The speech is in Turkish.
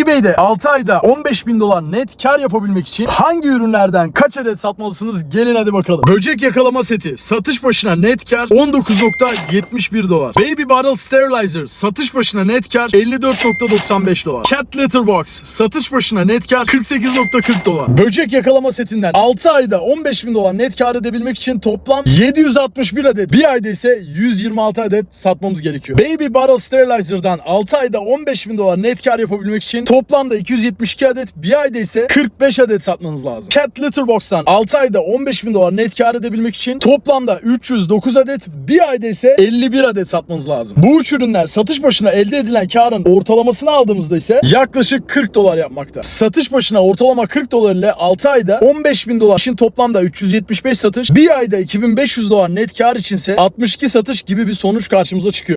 eBay'de 6 ayda 15 bin dolar net kar yapabilmek için hangi ürünlerden kaç adet satmalısınız? Gelin hadi bakalım. Böcek yakalama seti satış başına net kar 19.71 dolar. Baby Bottle Sterilizer satış başına net kar 54.95 dolar. Cat Litter Box satış başına net kar 48.40 dolar. Böcek yakalama setinden 6 ayda 15 bin dolar net kar edebilmek için toplam 761 adet. Bir ayda ise 126 adet satmamız gerekiyor. Baby Bottle Sterilizer'dan 6 ayda 15 bin dolar net kar yapabilmek için toplamda 272 adet. Bir ayda ise 45 adet satmanız lazım. Cat Litter Box'tan 6 ayda 15 bin dolar net kar edebilmek için toplamda 309 adet. Bir ayda ise 51 adet satmanız lazım. Bu üç ürünler satış başına elde edilen karın ortalamasını aldığımızda ise yaklaşık 40 dolar yapmakta. Satış başına ortalama 40 dolar ile 6 ayda 15 bin dolar için toplamda 375 satış. Bir ayda 2500 dolar net kar içinse 62 satış gibi bir sonuç karşımıza çıkıyor.